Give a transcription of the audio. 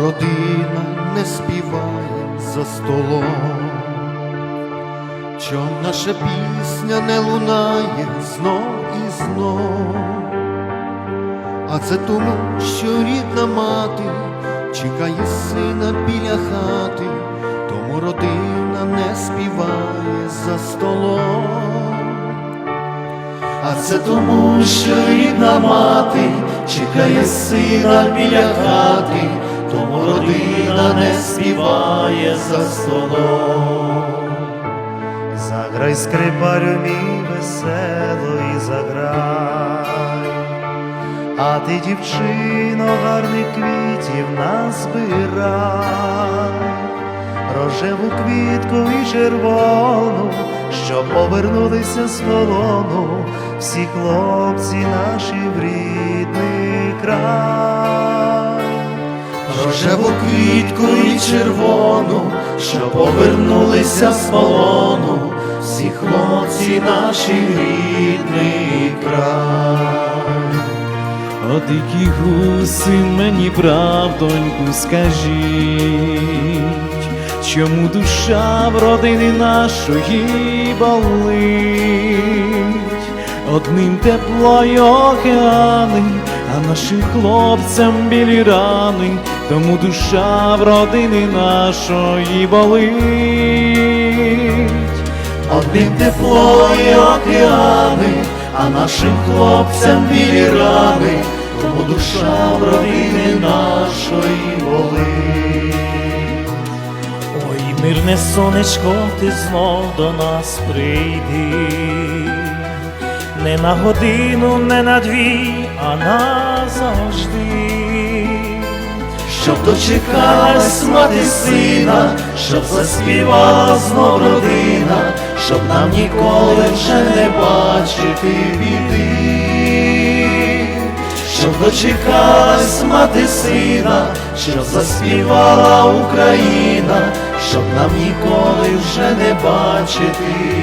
родина не співає за столом, чом наша пісня не лунає знов і знов, а це тому, що рідна мати чекає сина біля хати, тому родина не співає за столом. А це тому, що рідна мати чекає сина біля хати, тому родина не співає за столом. Заграй скрипарю мій весело і заграй, а ти, дівчино, гарних квітів назбирай, рожеву квітку і червону, що повернулися з полону, всі хлопці наші в рідний край. Рожеву квітку і червону, що повернулися з полону, всі хлопці наші рідний край. О, дикі гуси, мені правдоньку скажіть, чому душа в родини нашої болить, одним тепло й океани, а нашим хлопцям білі рани, тому душа в родини нашої болить. Одним тепло і океани, а нашим хлопцям білі рани, тому душа в родини нашої болить. Ой, мирне сонечко, ти знов до нас прийди, не на годину, не на дві, а назавжди. Щоб дочекалась мати сина, щоб заспівала знов родина, щоб нам ніколи вже не бачити біди, щоб дочекалась мати сина, щоб заспівала Україна, щоб нам ніколи вже не бачити